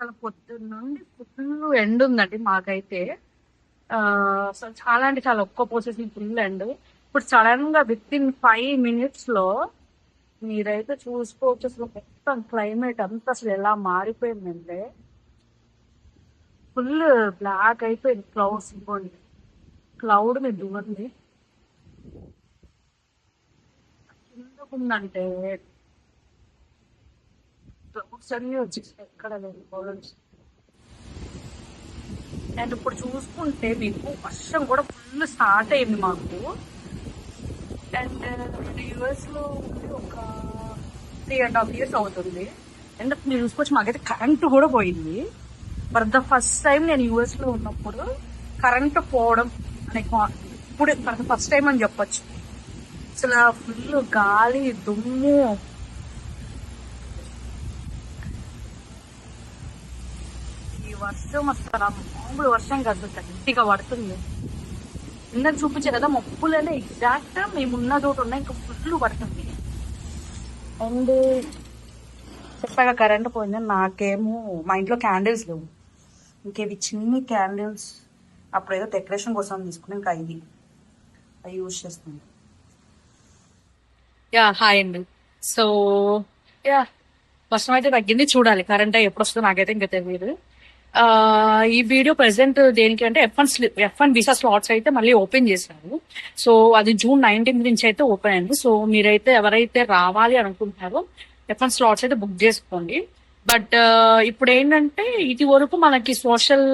అసలు పొద్దున్న నుండి ఫుల్ ఎండ్ ఉందండి మాకైతే. అసలు చాలా అంటే చాలా ఒక్క పోసేసి ఫుల్ ఎండ్. ఇప్పుడు సడన్గా విత్ ఇన్ ఫైవ్ మినిట్స్లో మీరైతే చూసుకోవచ్చు అసలు మొత్తం క్లైమేట్ అంతా అసలు ఎలా మారిపోయిందంటే ఫుల్ బ్లాక్ అయిపోయింది క్లౌడ్స్ ఇవ్వండి క్లౌడ్ మీద దువ్వండి కిందకుందంటే క్లౌడ్స్ అన్ని వచ్చేసాయి ఎక్కడ లేదు అండ్ ఇప్పుడు చూసుకుంటే మీకు వర్షం కూడా ఫుల్ స్టార్ట్ అయింది మాకు. అండ్ యూఎస్లో యుఎస్లో ఒక త్రీ అండ్ హాఫ్ ఇయర్స్ అవుతుంది. అండ్ మీరు చూసుకోవచ్చు మాకైతే కరెంట్ కూడా పోయింది. ఫర్ ద ఫస్ట్ టైం నేను యుఎస్లో ఉన్నప్పుడు కరెంట్ పోవడం లైక్ ఇప్పుడు ఫస్ట్ టైం అని చెప్పొచ్చు. అసలు ఫుల్ గాలి దుమ్ము. ఈ వర్షం అసలు మామూలు వర్షం కాదు గట్టిగా పడుతుంది. ఇందాక చూపించే కదా మప్పులనే ఎగ్జాక్ట్ మేము ఉన్న చోటు ఉన్నాయి ఇంకా ఫుల్ పడుతుంది. అండ్ చెప్పాక కరెంట్ పోయింది నాకేమో మా ఇంట్లో క్యాండిల్స్ లేవు. ఇంకేవి చిన్ని క్యాండిల్స్ అప్పుడు ఏదో డెకరేషన్ కోసం తీసుకుని ఇంకా ఇది అవి యూజ్ చేస్తుంది. యా హాయ్ అండి. సో యా వర్షం అయితే తగ్గింది చూడాలి. కరెంట్ ఎప్పుడు వస్తుందో నాకైతే ఇంకా తెలియదు ఈ వీడియో ప్రెసెంట్ దేనికి అంటే F one F one visa slots అయితే మళ్ళీ ఓపెన్ చేశారు. సో అది జూన్ నైన్టీన్త్ నుంచి అయితే ఓపెన్ అయింది. సో మీరైతే ఎవరైతే రావాలి అనుకుంటున్నారో ఎఫ్ వన్ స్లాట్స్ అయితే బుక్ చేసుకోండి. బట్ ఇప్పుడు ఏంటంటే ఇది వరకు మనకి సోషల్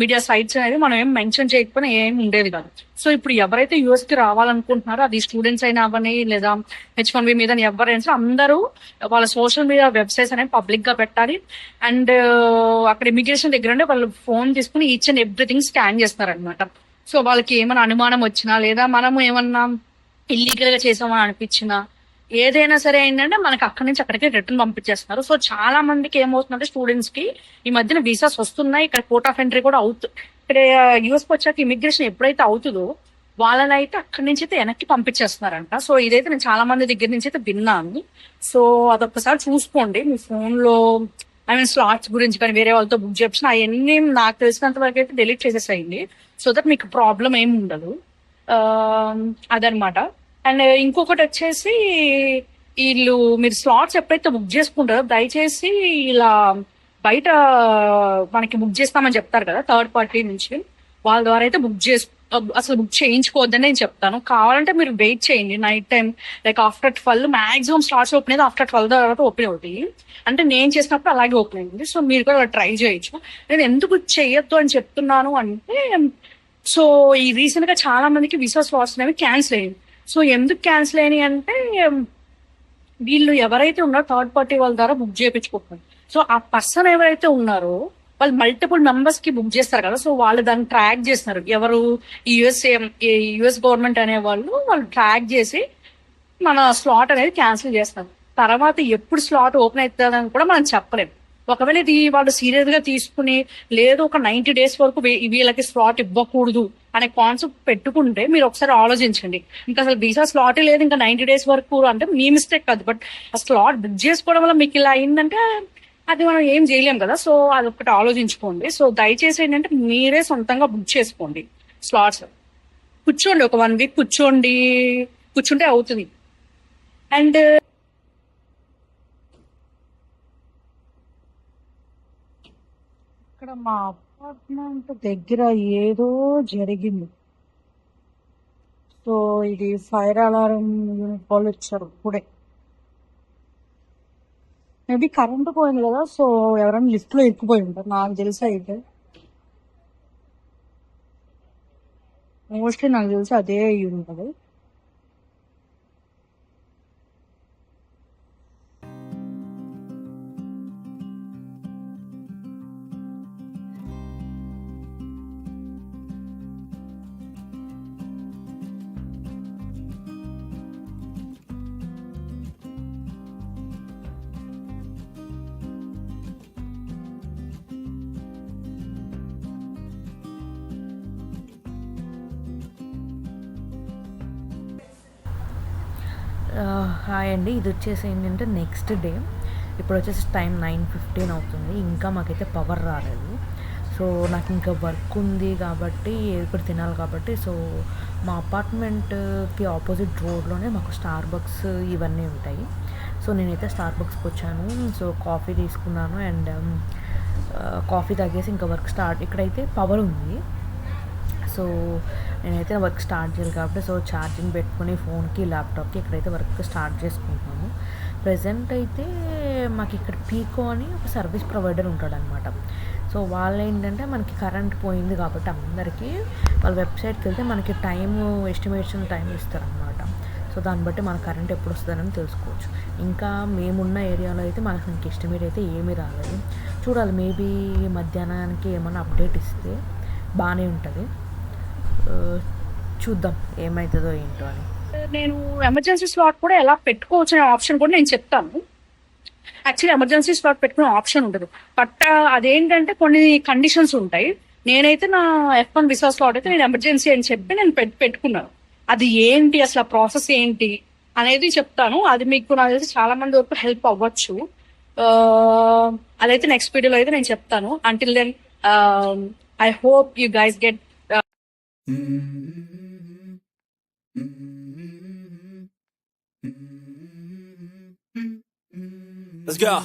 మీడియా సైట్స్ అనేది మనం ఏం మెన్షన్ చేయకపోయినా ఏం ఉండేది కాదు. సో ఇప్పుడు ఎవరైతే యూఎస్కి రావాలనుకుంటున్నారో అది స్టూడెంట్స్ అయినా అవని లేదా హెచ్ వన్ బి మీద ఎవరైనా అందరూ వాళ్ళ సోషల్ మీడియా వెబ్సైట్స్ అనేవి పబ్లిక్గా పెట్టాలి. అండ్ అక్కడ ఇమిగ్రేషన్ దగ్గర ఉంటే వాళ్ళు ఫోన్ తీసుకుని ఈచ్ అండ్ ఎవ్రీథింగ్ స్కాన్ చేస్తారనమాట సో వాళ్ళకి ఏమైనా అనుమానం వచ్చినా లేదా మనము ఏమన్నా ఇల్లీగల్గా చేసామని అనిపించినా ఏదైనా సరే ఏంటంటే మనకి అక్కడి నుంచి అక్కడికి రిటర్న్ పంపించేస్తున్నారు. సో చాలా మందికి ఏమవుతుందంటే స్టూడెంట్స్కి ఈ మధ్యన వీసాస్ వస్తున్నాయి. ఇక్కడ కోర్ట్ ఆఫ్ ఎంట్రీ కూడా అవుతు ఇక్కడ యూఎస్ వచ్చాక ఇమిగ్రేషన్ ఎప్పుడైతే అవుతుందో వాళ్ళని అయితే అక్కడి నుంచి అయితే వెనక్కి పంపించేస్తున్నారంట. సో ఇదైతే నేను చాలా మంది దగ్గర నుంచి అయితే విన్నాను. సో అదొక్కసారి చూసుకోండి. మీ ఫోన్లో ఐ మీన్ స్లాట్స్ గురించి కానీ వేరే వాళ్ళతో బుక్ చేసిన అవన్నీ నాకు తెలిసినంత వరకు అయితే డిలీట్ చేసేసేయండి. సో దట్ మీకు ప్రాబ్లం ఏమి ఉండదు. అదనమాట. అండ్ ఇంకొకటి వచ్చేసి వీళ్ళు మీరు స్లాట్స్ ఎప్పుడైతే బుక్ చేసుకుంటారో దయచేసి ఇలా బయట మనకి బుక్ చేస్తామని చెప్తారు కదా థర్డ్ పార్టీ నుంచి. వాళ్ళ ద్వారా అయితే బుక్ చేసు అసలు బుక్ చేయించుకోవద్దని నేను చెప్తాను. కావాలంటే మీరు వెయిట్ చేయండి. Night time like after twelve maximum slots open అయితే ఆఫ్టర్ ట్వెల్వ్ తర్వాత ఓపెన్ అవుతాయి అంటే నేను చేసినప్పుడు అలాగే ఓపెన్ అయింది. సో మీరు కూడా అలా ట్రై చేయొచ్చు. నేను ఎందుకు చేయొద్దు అని చెప్తున్నాను అంటే సో ఈ రీసెంట్గా చాలా మందికి విసా స్లాట్స్ అనేవి క్యాన్సిల్ అయ్యింది సో ఎందుకు క్యాన్సిల్ అయినాయి అంటే వీళ్ళు ఎవరైతే ఉన్నారో థర్డ్ పార్టీ వాళ్ళ ద్వారా బుక్ చేయించుకుంటున్నారు. సో ఆ పర్సన్ ఎవరైతే ఉన్నారో వాళ్ళు మల్టిపుల్ మెంబర్స్కి బుక్ చేస్తారు కదా సో వాళ్ళు దాన్ని ట్రాక్ చేస్తున్నారు. ఎవరు ఈ యుఎస్ యుఎస్ గవర్నమెంట్ అనే వాళ్ళు వాళ్ళు ట్రాక్ చేసి మన స్లాట్ అనేది క్యాన్సిల్ చేస్తారు. తర్వాత ఎప్పుడు స్లాట్ ఓపెన్ అవుతుందని కూడా మనం చెప్పలేము ఒకవేళ ఇది వాళ్ళు సీరియస్గా తీసుకుని లేదు ఒక నైన్టీ డేస్ వరకు వీళ్ళకి స్లాట్ ఇవ్వకూడదు. అనే కాన్సెప్ట్ పెట్టుకుంటే మీరు ఒకసారి ఆలోచించండి. ఇంకా అసలు వీసా స్లాట్ లేదు ఇంకా నైన్టీ డేస్ వరకు అంటే మీ మిస్టేక్ కాదు. బట్ ఆ స్లాట్ బుక్ చేసుకోవడం వల్ల మీకు ఇలా అయిందంటే అది మనం ఏం చేయలేం కదా. సో అది ఒకటి ఆలోచించుకోండి. సో దయచేసి ఏంటంటే మీరే సొంతంగా బుక్ చేసుకోండి స్లాట్స్ కూర్చోండి ఒక వన్ వీక్ కూర్చోండి. కూర్చుంటే అవుతుంది. అండ్ ఇక్కడ మా అపార్ట్మెంట్ దగ్గర ఏదో జరిగింది. సో ఇది ఫైర్ అలారం యూనిట్ వాళ్ళు వచ్చారు ఇప్పుడే. మేబీ కరెంట్ పోయింది కదా సో ఎవరైనా లిఫ్ట్లో లో ఉంటారు. నాకు తెలిసి అయితే. మోస్ట్లీ నాకు తెలిసి అదే అయ్యి ఉంటుంది హాయ్ అండి. ఇది వచ్చేసి ఏంటంటే నెక్స్ట్ డే ఇప్పుడు వచ్చేసి టైం నైన్ ఫిఫ్టీన్ అవుతుంది. ఇంకా మాకైతే పవర్ రాలేదు. సో నాకు ఇంకా వర్క్ ఉంది కాబట్టి ఇప్పుడు తినాలి కాబట్టి సో మా అపార్ట్మెంట్కి ఆపోజిట్ రోడ్లోనే మాకు స్టార్ బక్స్ ఇవన్నీ ఉంటాయి. సో నేనైతే స్టార్ బక్స్కి వచ్చాను. సో కాఫీ తీసుకున్నాను. అండ్ కాఫీ um, తాగేసి ఇంకా వర్క్ స్టార్ట్ ఇక్కడైతే పవర్ ఉంది. సో నేనైతే వర్క్ స్టార్ట్ చేయాలి కాబట్టి సో ఛార్జింగ్ పెట్టుకుని ఫోన్కి ల్యాప్టాప్కి ఇక్కడైతే వర్క్ స్టార్ట్ చేసుకుంటున్నాను. ప్రజెంట్ అయితే మాకు ఇక్కడ పీకో అని ఒక సర్వీస్ ప్రొవైడర్ ఉంటాడనమాట. సో వాళ్ళు ఏంటంటే మనకి కరెంట్ పోయింది కాబట్టి అందరికీ వాళ్ళ వెబ్సైట్కి వెళ్తే మనకి టైం ఎస్టిమేషన్ టైం ఇస్తారనమాట. సో దాన్ని బట్టి మన కరెంట్ ఎప్పుడు వస్తుందని తెలుసుకోవచ్చు. ఇంకా మేమున్న ఏరియాలో అయితే మనకు ఇంక ఎస్టిమేట్ అయితే ఏమీ రాలేదు. చూడాలి మేబీ మధ్యాహ్నానికి ఏమైనా అప్డేట్ ఇస్తే బాగానే ఉంటుంది. చూద్దాం ఏమవుతుందో ఏంటో అని. నేను ఎమర్జెన్సీ స్లాట్ కూడా ఎలా పెట్టుకోవచ్చు అనే ఆప్షన్ కూడా నేను చెప్తాను. యాక్చువల్లీ ఎమర్జెన్సీ స్లాట్ పెట్టుకునే ఆప్షన్ ఉండదు. బట్ అదేంటంటే కొన్ని కండిషన్స్ ఉంటాయి. నేనైతే నా ఎఫ్ వన్ విసా స్లాట్ అయితే నేను ఎమర్జెన్సీ అని చెప్పి నేను పెట్టుకున్నాను. అది ఏంటి? అసలు ఆ ప్రాసెస్ ఏంటి? అనేది చెప్తాను. అది మీకు నాకు తెలిసి చాలా మంది వరకు హెల్ప్ అవ్వచ్చు. అదైతే నెక్స్ట్ వీడియోలో అయితే నేను చెప్తాను. Until then I hope you guys get Mm-hmm. Mm-hmm. Mm-hmm. Let's go.